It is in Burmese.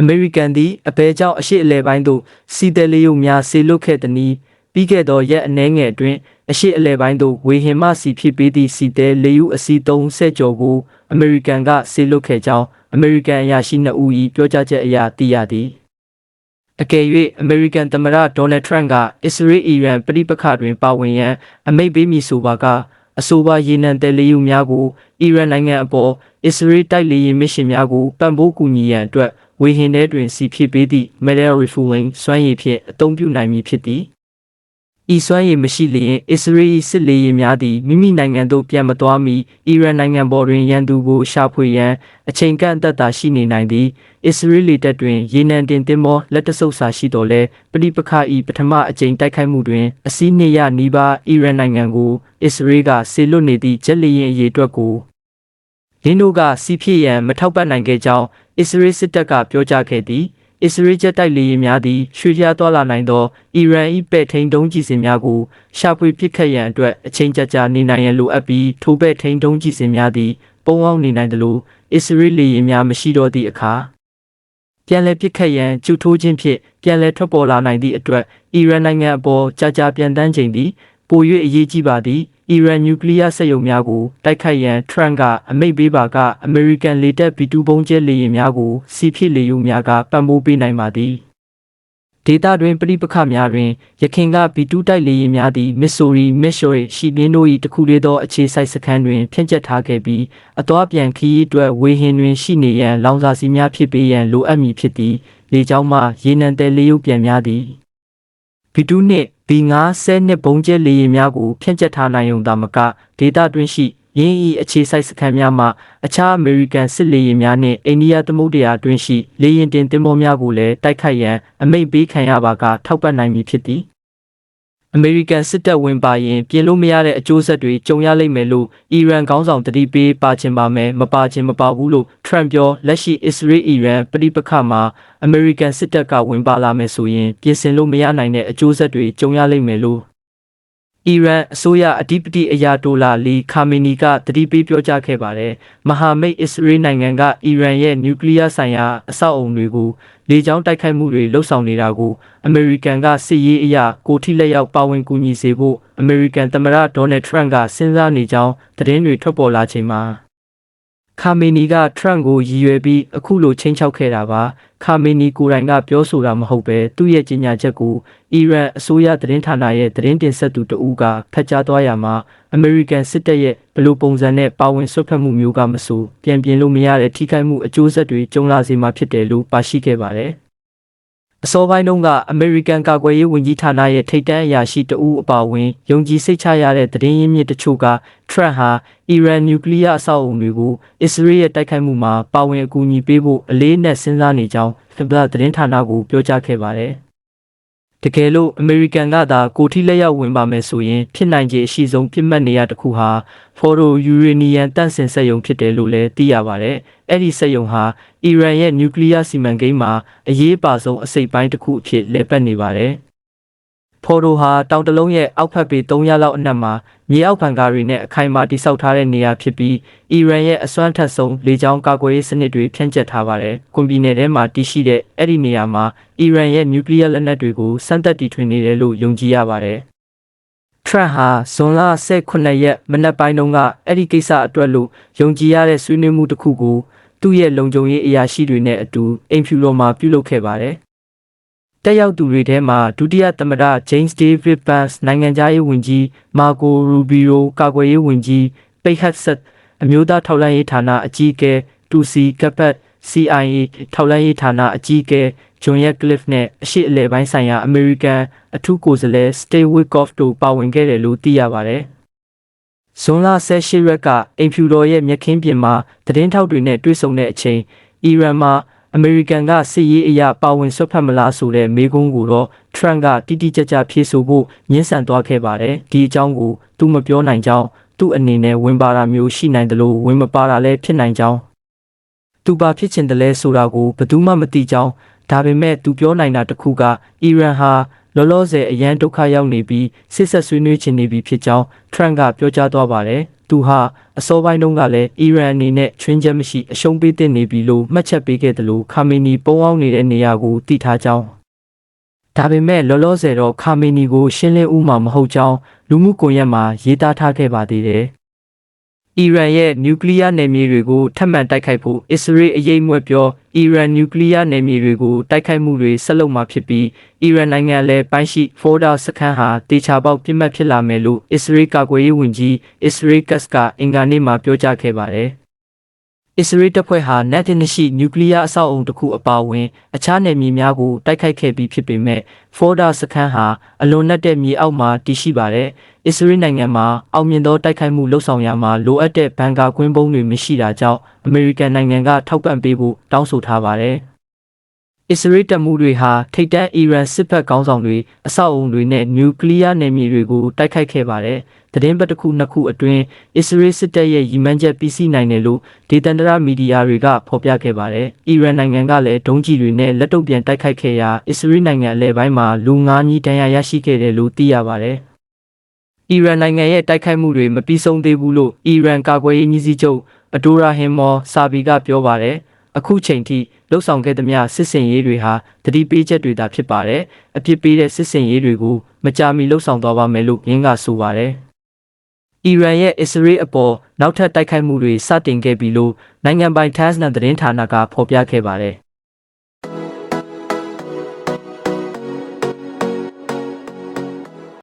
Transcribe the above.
အမေရိကန်သည်အဘဲကြောင့်အရှိအလဲပိုင်းသို့စီတဲလေးရုပ်များဆေလွတ်ခဲ့သည်။ပြီးခဲ့သောရက်အနည်းငယ်အတွင်းအရှိအလဲပိုင်းသို့ဝေဟင်မှစီဖြစ်ပေးသည့်စီတဲလေးရုပ်အစီ30ကျော်ကိုအမေရိကန်ကဆေလွတ်ခဲ့ကြောင်းအမေရိကန်အရာရှိ2ဦး၏ပြောကြားချက်အရသိရသည်။အကယ်၍အမေရိကန်သမ္မတဒေါ်နယ်ထရန့်ကအစ္စရေးအီရန်ပြည်ပခါတွင်ပါဝင်ရန်အမိန့်ပေးမည်ဆိုပါကအဆိုပါရေနံတဲလေးရုပ်များကိုအီရန်နိုင်ငံအပေါ်အစ္စရေးတိုက်လေယာဉ်မစ်ရှင်များကိုပံ့ပိုးကူညီရန်အတွက် ဝေဟင်ထဲတွင်စီဖြစ်ပေးသည့် metal refueling စွမ်းရည်ဖြင့်အသုံးပြုနိုင်မည်ဖြစ်သည်ဤစွမ်းရည်မရှိလျင်အစ္စရေးစစ်လေယာဉ်များသည်မိမိနိုင်ငံသို့ပြန်မသွားမီအီရန်နိုင်ငံပေါ်တွင်ရန်သူကိုရှာဖွေရန်အချိန်ကန့်အသတ်သာရှိနေနိုင်သည်အစ္စရေးလေတပ်တွင်ရေနံတင်သင်္ဘောလက်တဆုပ်စာရှိတော်လဲပဋိပက္ခ၏ပထမအကြိမ်တိုက်ခိုက်မှုတွင်အစီးနှစ်ရနီးပါးအီရန်နိုင်ငံကိုအစ္စရေးကဆေလွတ်နေသည့်ဂျက်လေယာဉ်အရေးအတွက်ကိုလင်းတို့ကစီဖြစ်ရန်မထောက်ပံ့နိုင်ခဲ့ကြောင်း အစ္စရေးစစ်တပ်ကပြောကြားခဲ့သည်အစ္စရေးဂျက်တိုက်လေယာဉ်များသည်ရွှေ့ပြားသွားလာနိုင်သောအီရန်၏ပဲ့ထိန်ဒုံးကျည်စင်များကိုရှာဖွေပစ်ခတ်ရန်အတွက်အချိန်ကြာကြာနေနိုင်ရန်လိုအပ်ပြီးထိုပဲ့ထိန်ဒုံးကျည်စင်များသည်ပုံအောင်နေနိုင်သလိုအစ္စရေးလေယာဉ်များမရှိတော့သည့်အခါပြန်လည်ပစ်ခတ်ရန်ကျူထိုးခြင်းဖြင့်ပြန်လည်ထွက်ပေါ်လာနိုင်သည့်အတွက်အီရန်နိုင်ငံအပေါ်ကြာကြာပြန်တန်းချိန်သည် ပို၍အရေးကြီးပါသည်အီရန်နျူကလ িয়ার စက်ရုံများကိုတိုက်ခိုက်ရန်ထရန့်ကအမိန့်ပေးပါကအမေရိကန်လေတပ် B2 ဘုံကျဲလေယာဉ်များကိုစီဖြစ်လေယူများကပံ့ပိုးပေးနိုင်ပါသည်ဒေတာတွင်ပြိပခများတွင်ရခင်က B2 တိုက်လေယာဉ်များသည်မစ်ဆိုရီမစ်ရှိုရီရှိပြင်းတို့၏တခုလေးသောအခြေစိုက်စခန်းတွင်ဖြန့်ကျက်ထားခဲ့ပြီးအသွားပြန်ခီးအတွက်ဝေဟင်တွင်ရှိနေရန်လောင်စာဆီများဖြစ်ပေးရန်လိုအပ်မည်ဖြစ်သည်လေကြောင်းမှရေနံတဲလေးရုပ်ပြန်များသည် B2 နှင့် B5 ဆဲနှစ်ဘုံကျဲလေယာဉ်များကိုဖြန့်ကျက်ထားနိုင်ုံသာမကဒေတာတွင်းရှိရင်းဤအခြေစိုက်စခန်းများမှအခြားအမေရိကန်စစ်လေယာဉ်များနှင့်အိန္ဒိယသမုဒ္ဒရာတွင်းရှိလေယာဉ်တင်သင်္ဘောများကိုလည်းတိုက်ခိုက်ရန်အမိန့်ပေးခံရပါကထောက်ပံ့နိုင်မည်ဖြစ်သည် အမေရိကန်စစ်တပ်ဝင်ပါရင်ပြင်လို့မရတဲ့အကျိုးဆက်တွေကြုံရလိမ့်မယ်လို့အီရန်ခေါင်းဆောင်တတိပေးပါချင်ပါမယ်မပါချင်မပါဘူးလို့ထရန့်ပြောလက်ရှိအစ္စရေးအီရန်ပြည်ပခါမှာအမေရိကန်စစ်တပ်ကဝင်ပါလာမယ်ဆိုရင်ပြင်ဆင်လို့မရနိုင်တဲ့အကျိုးဆက်တွေကြုံရလိမ့်မယ်လို့ အီရန်အစိုးရအဓိပတိအယာတိုလာလီခါမီနီကတတိပေးပြောကြားခဲ့ပါတယ်။မဟာမိတ်အစ္စရေးနိုင်ငံကအီရန်ရဲ့နျူကလ িয়ার ဆိုင်ရာအဆောက်အုံတွေကိုလေကြောင်းတိုက်ခိုက်မှုတွေလှုပ်ဆောင်နေတာကိုအမေရိကန်ကစစ်ရေးအရာကိုထိလက်ရောက်ပါဝင်ကူညီစေဖို့အမေရိကန်သမ္မတဒေါ်နယ်ထရန့်ကစဉ်းစားနေကြောင်းသတင်းတွေထွက်ပေါ်လာချိန်မှာ ခါမီနီကထရန့်ကိုရည်ရွယ်ပြီးအခုလိုချင်းချောက်ခဲ့တာပါခါမီနီကိုယ်တိုင်ကပြောဆိုတာမဟုတ်ပဲသူ့ရဲ့ကြေညာချက်ကိုအီရန်အစိုးရသတင်းဌာနရဲ့သတင်းတင်ဆက်သူတဦးကဖတ်ကြားသွားရမှာအမေရိကန်စစ်တပ်ရဲ့ဘလို့ပုံစံနဲ့ပါဝင်ဆွတ်ဖက်မှုမျိုးကမဆိုပြန်ပြင်လို့မရတဲ့ထိခိုက်မှုအကျိုးဆက်တွေကြုံလာစေမှာဖြစ်တယ်လို့ပါရှိခဲ့ပါတယ် အစောပိုင်းတုန်းကအမေရိကန်ကာကွယ်ရေးဝန်ကြီးဌာနရဲ့ထိပ်တန်းအရာရှိတဦးအပါအဝင်ယုံကြည်စိတ်ချရတဲ့သတင်းရင်းမြစ်တချို့ကထရန့်ဟာအီရန်နျူကလ িয়ার အဆောက်အုံတွေကိုအစ္စရေးရဲ့တိုက်ခိုက်မှုမှာပါဝင်အကူအညီပေးဖို့အလေးနက်စဉ်းစားနေကြောင်းဖဘလာသတင်းဌာနကိုပြောကြားခဲ့ပါတယ်။ တကယ်လို့အမေရိကန်ကသာကိုထိလက်ရောက်ဝင်ပါမယ်ဆိုရင်ဖြစ်နိုင်ခြေအရှိဆုံးပြစ်မှတ်နေရတစ်ခုဟာဖော်ရိုယူရေနီယံတန့်စင်စက်ရုံဖြစ်တယ်လို့လည်းသိရပါတယ်။အဲ့ဒီစက်ရုံဟာအီရန်ရဲ့နျူကလ িয়ার စီမံကိန်းမှာအရေးပါဆုံးအစိတ်ပိုင်းတစ်ခုအဖြစ်လည်ပတ်နေပါတယ်။ ဖော်ရိုဟာတောင်တလုံးရဲ့အောက်ဖက်ပေ300လောက်အနက်မှာမြေအောက်ဖန်ကားတွေနဲ့အခိုင်အမာတိစောက်ထားတဲ့နေရာဖြစ်ပြီးအီရန်ရဲ့အစွမ်းထက်ဆုံးလေကြောင်းကာကွယ်ရေးစနစ်တွေဖြန့်ကျက်ထားပါတယ်။ကွန်ပီနယ်ထဲမှာတည်ရှိတဲ့အဲ့ဒီနေရာမှာအီရန်ရဲ့နျူကလ িয়ার လက်နက်တွေကိုစမ်းသပ်တီထွင်နေတယ်လို့ယုံကြည်ရပါတယ်။ထရန့်ဟာဇွန်လ18ရက်မနက်ပိုင်းတုန်းကအဲ့ဒီကိစ္စအတွက်လို့ယုံကြည်ရတဲ့ဆွေးနွေးမှုတစ်ခုကိုသူ့ရဲ့လုံခြုံရေးအရာရှိတွေနဲ့အတူအိမ်ဖြူတော်မှာပြုလုပ်ခဲ့ပါတယ် တက်ရောက်သူတွေထဲမှာဒုတိယသမ္မတ James David Vance နိုင်ငံသားရေးဝန်ကြီး Marco Rubio ကာကွယ်ရေးဝန်ကြီး Pete Hegseth အမျိုးသားထောက်လှမ်းရေးဌာနအကြီးအကဲ Tulsi Gabbard CIA ထောက်လှမ်းရေးဌာနအကြီးအကဲ John Ratcliffe နဲ့အရှိအလဲပိုင်းဆိုင်ရာအမေရိကန်အထူးကိုယ်စားလှယ် Steve Witkoff တို့ပါဝင်ခဲ့တယ်လို့သိရပါတယ်။ဇွန်လ18ရက်ကအိမ်ဖြူတော်ရဲ့မြက်ခင်းပြင်မှာသတင်းထောက်တွေနဲ့တွေ့ဆုံတဲ့အချိန်အီရန်မှာ အမေရိကန်ကစစ်ရေးအရာပါဝင်ဆွတ်ဖက်မလားဆိုတဲ့မေးခွန်းကိုတော့ထရန့်ကတိတိကျကျဖြေဆိုဖို့ညှင်းဆန်သွားခဲ့ပါတယ်ဒီအကြောင်းကိုသူမပြောနိုင်ကြောင်းသူ့အနေနဲ့ဝင်ပါတာမျိုးရှိနိုင်တယ်လို့ဝင်မပါတာလည်းဖြစ်နိုင်ကြောင်းသူပါဖြစ်ချင်တယ်လဲဆိုတာကိုဘယ်သူမှမသိကြောင်းဒါပေမဲ့သူပြောနိုင်တာတစ်ခုကအီရန်ဟာလောလောဆယ်အရန်ဒုက္ခရောက်နေပြီးစစ်ဆက်ဆွေးနွေးချင်နေပြီဖြစ်ကြောင်းထရန့်ကပြောကြားသွားပါတယ် သူဟာအစောပိုင်းတုန်းကလည်းအီရန်အနေနဲ့ချွင်းချက်မရှိအရှုံးပေးတဲ့နေပြီလို့မှတ်ချက်ပေးခဲ့တယ်လို့ခါမီနီပုံအောင်နေတဲ့နေရာကိုတည်ထားကြောင်းဒါပေမဲ့လောလောဆယ်တော့ခါမီနီကိုရှင်းလင်းဥမှာမဟုတ်ကြောင်းလူမှုကွန်ရက်မှာရေးသားထားခဲ့ပါသေးတယ် အီရန်ရဲ့နျူကလ িয়ার နယ်မြေတွေကိုထပ်မံတိုက်ခိုက်ဖို့အစ္စရေးအရေးမွက်ပြောအီရန်နျူကလ িয়ার နယ်မြေတွေကိုတိုက်ခိုက်မှုတွေဆက်လုပ်မှာဖြစ်ပြီးအီရန်နိုင်ငံလည်းပိုင်းရှိဖော်ဒါစခန်းဟာတေချာပေါက်ပြစ်မှတ်ဖြစ်လာမယ်လို့အစ္စရေးကာကွယ်ရေးဝန်ကြီးအစ္စရေးကတ်စကအင်္ဂါနေ့မှာပြောကြားခဲ့ပါတယ်။ အစ္စရေးတပ်ဖွဲ့ဟာနက်တင်ရှိနျူကလ িয়ার အဆောက်အုံတစ်ခုအပါအဝင် အခြားနယ်မြေများကိုတိုက်ခိုက်ခဲ့ပြီးဖြစ်ပေမဲ့ဖော်ဒါစခန်းဟာအလွန်နက်တဲ့မြေအောက်မှာတည်ရှိပါတယ်။အစ္စရေးနိုင်ငံမှာအောင်မြင်သောတိုက်ခိုက်မှုလှုပ်ဆောင်ရမှာလိုအပ်တဲ့ဘန်ကာကွင်းပုံးတွေမရှိတာကြောင့်အမေရိကန်နိုင်ငံကထောက်ပံ့ပေးဖို့တောင်းဆိုထားပါတယ်။ အစ္စရေးတပ်မှုတွေဟာထိပ်တန်းအီရန်စစ်ဘက်ကောင်းဆောင်တွေအဆောက်အုံတွေနဲ့နျူကလ িয়ার နယ်မြေတွေကိုတိုက်ခိုက်ခဲ့ပါတယ်။သတင်းပတ်တစ်ခုနှစ်ခုအတွင်းအစ္စရေးစစ်တပ်ရဲ့ရည်မှန်းချက်ပြီးစီးနိုင်တယ်လို့ဒေသန္တရမီဒီယာတွေကဖော်ပြခဲ့ပါတယ်။အီရန်နိုင်ငံကလည်းဒုံးကျည်တွေနဲ့လက်တုပ်ပြန်တိုက်ခိုက်ခဲ့ရာအစ္စရေးနိုင်ငံအလဲပိုင်းမှာလူငါးကြီးတန်းရာရရှိခဲ့တယ်လို့သိရပါတယ်။အီရန်နိုင်ငံရဲ့တိုက်ခိုက်မှုတွေမပြီးဆုံးသေးဘူးလို့အီရန်ကာကွယ်ရေးကြီးစီးချုပ်အဒိုရာဟင်မော်ဆာဘီကပြောပါတယ်။ အခုချိန်ထိလှုပ်ဆောင်ခဲ့သမျှစစ်စင်ရေးတွေဟာတတိပေးချက်တွေသာဖြစ်ပါတယ်။အဖြစ်ပေးတဲ့စစ်စင်ရေးတွေကိုမကြာမီလှုပ်ဆောင်သွားပါမယ်လို့ရင်းကဆိုပါတယ်။အီရန်ရဲ့အစ္စရေးအပေါ်နောက်ထပ်တိုက်ခိုက်မှုတွေစတင်ခဲ့ပြီလို့နိုင်ငံပိုင် TASS နဲ့သတင်းဌာနကဖော်ပြခဲ့ပါတယ်။